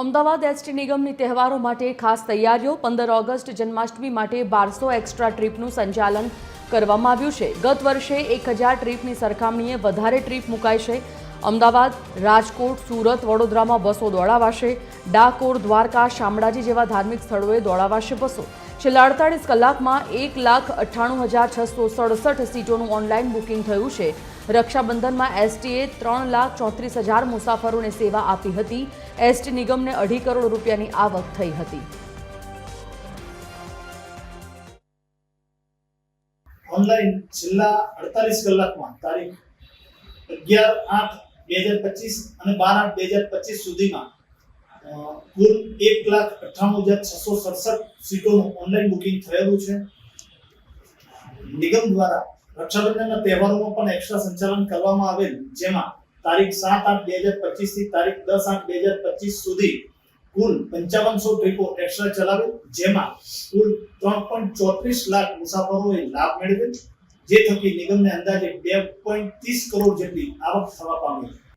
Ahmedabad ST નિગમની તહેવારો માટે ખાસ તૈયારીઓ. પંદર ઓગસ્ટ જન્માષ્ટમી માટે બારસો એક્સ્ટ્રા ટ્રીપનું સંચાલન કરવામાં આવ્યું છે. ગત વર્ષે એક હજાર ટ્રીપની સરખામણીએ વધારે ટ્રીપ મુકાય છે. અમદાવાદ, રાજકોટ, સુરત, વડોદરામાં બસો દોડાવાશે. ડાકોર, દ્વારકા, શામળાજી જેવા ધાર્મિક સ્થળોએ દોડાવાશે બસો. છેલ્લા અડતાળીસ કલાકમાં એક લાખ અઠ્ઠાણું હજાર છસો સડસઠ સીટોનું ઓનલાઈન બુકિંગ થયું છે. રક્ષાબંધનમાં એસટીએ ત્રણ લાખ ચોત્રીસ હજાર મુસાફરોને સેવા આપી હતી. એસટી નિગમને અઢી કરોડ રૂપિયાની આવક થઈ હતી. ઓનલાઈન છેલ્લા અડતાલીસ કલાકમાં તારીખ અગિયાર આઠ બે હજાર પચીસ અને બાર આઠ બે હજાર પચીસ સુધીમાં કુલ એક લાખ અઠ્ઠાણું હજાર છસો સડસઠ સીટોનું ઓનલાઈન બુકિંગ થયેલું છે. નિગમ દ્વારા રક્ષાબંધનના તહેવારોમાં પણ એક્સ્ટ્રા સંચાલન કરવામાં આવેલ, જેમાં તારીખ સાત આઠ બે હજાર પચીસથી તારીખ દસ આઠ બે હજાર પચીસ સુધી કુલ પંચાવનસો ટ્રીપો એક્સ્ટ્રા ચલાવેલ જેમાં કુલ ત્રણ પોઈન્ટ ચોત્રીસ લાખ મુસાફરોએ લાભ મેળવ્યો જે થકી નિગમને અંદાજે બે પોઈન્ટ ત્રીસ કરોડ જેટલી આવક થવા પામી